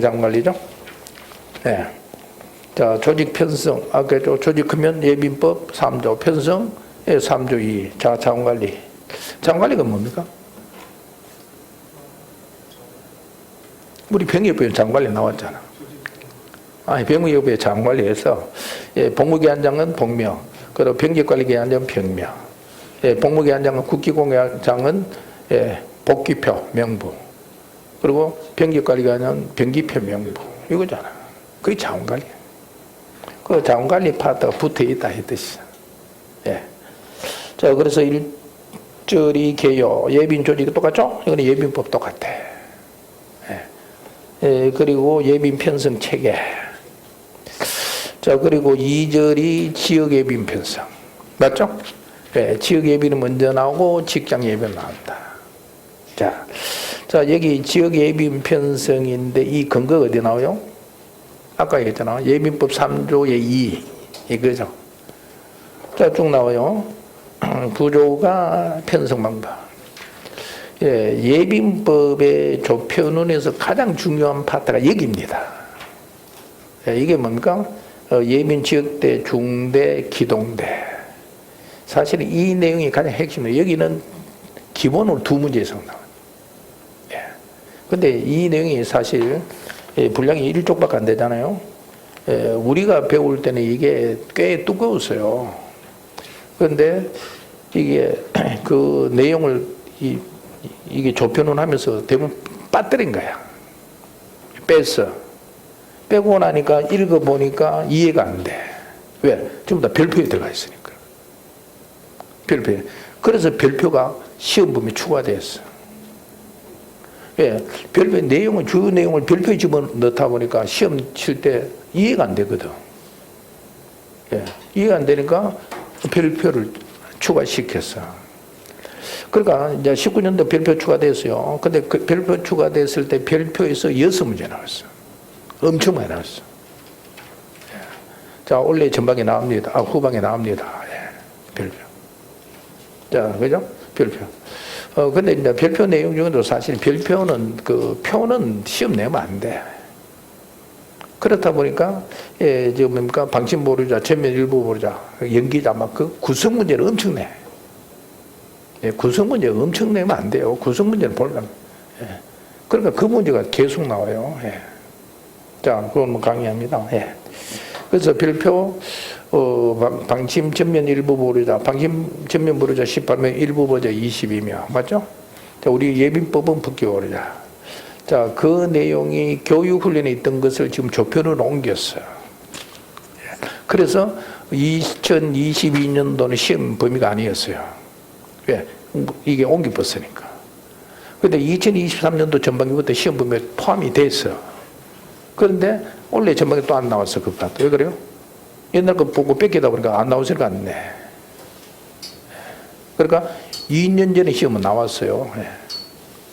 장관리죠. 네. 자, 조직 편성. 아까 저 조직 크면 예빈법 3조, 편성 예, 3조 2. 자, 장관리. 장관리가 뭡니까? 우리 병역부에 장관리 나왔잖아. 아니, 병역부에 장관리에서 예, 복무기한장은 복명, 그리고 병력관리기한장은 병명, 예, 복무기한장은 국기공장은 예, 복기표 명부, 그리고 병력관리기한장은 병기표 명부 이거잖아. 그게 자원관리. 그 자원관리 파트가 붙어 있다 했듯이. 예. 자, 그래서 일절이 개요, 예빈 조직이 똑같죠? 이거는 예빈법 똑같아. 예. 예, 그리고 예빈 편성 체계. 자, 그리고 2절이 지역 예빈 편성. 맞죠? 예, 지역 예빈은 먼저 나오고 직장 예빈 나온다. 자, 자, 여기 지역 예빈 편성인데 이 근거가 어디 나와요? 아까 얘기했잖아. 예빈법 3조의 2. 이거죠. 자, 쭉 나와요. 구조가 편성 방법. 예, 예빈법의 조편론에서 가장 중요한 파트가 여기입니다. 예, 이게 뭡니까? 어, 예빈 지역대, 중대, 기동대. 사실 이 내용이 가장 핵심이에요. 여기는 기본으로 두 문제 이상 나와요. 예. 근데 이 내용이 사실 예, 분량이 1쪽밖에 안 되잖아요. 예, 우리가 배울 때는 이게 꽤 두꺼웠어요. 그런데 이게 그 내용을 이, 이게 조편을 하면서 대부분 빠뜨린 거야. 뺐어. 빼고 나니까 읽어보니까 이해가 안 돼. 왜? 전부 다 별표에 들어가 있으니까. 별표에. 그래서 별표가 시험 범위 추가됐어. 예, 별표 내용은 주 내용을 별표에 집어 넣다 보니까 시험 칠 때 이해가 안 되거든. 예, 이해가 안 되니까 별표를 추가시켰어. 그러니까 이제 19년도 별표 추가됐어요. 근데 그 별표 추가됐을 때 별표에서 여섯 문제 나왔어. 엄청 많이 나왔어. 예. 자, 원래 전방에 나옵니다. 아, 후방에 나옵니다. 예, 별표. 자, 그죠? 별표. 어, 근데 이제 별표 내용 중에도 사실 별표는 그 표는 시험 내면 안 돼. 그렇다 보니까, 예, 저 뭡니까? 방침 보루자, 전면 일부 보루자, 연기자 막 그 구성 문제를 엄청 내. 예, 구성 문제 엄청 내면 안 돼요. 구성 문제를 보려면. 예. 그러니까 그 문제가 계속 나와요. 예. 자, 그건 뭐 강의합니다. 예. 그래서 별표, 어, 방- 방침 전면 일부 보루자, 방침 전면 보루자 18명, 일부 보루자 22명. 맞죠? 자, 우리 예빈법은 보루자. 자, 그 내용이 교육훈련에 있던 것을 지금 조편으로 옮겼어요. 예. 그래서 2022년도는 시험 범위가 아니었어요. 왜? 이게 옮겨봤으니까. 근데 2023년도 전반기부터 시험 범위에 포함이 됐어. 그런데 원래 전반기 또 안 나왔어, 그 파트. 왜 그래요? 옛날 거 보고 뺏기다 보니까 안 나오지가 않네. 그러니까 2년 전에 시험은 나왔어요. 예.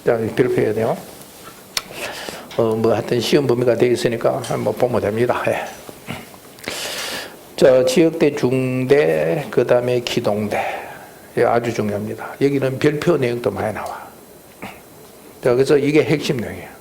자, 별표해야 돼요. 어, 뭐 하여튼 시험 범위가 되어 있으니까 한번 보면 됩니다. 예. 자, 지역대, 중대, 그 다음에 기동대. 예, 아주 중요합니다. 여기는 별표 내용도 많이 나와. 자, 그래서 이게 핵심 내용이에요.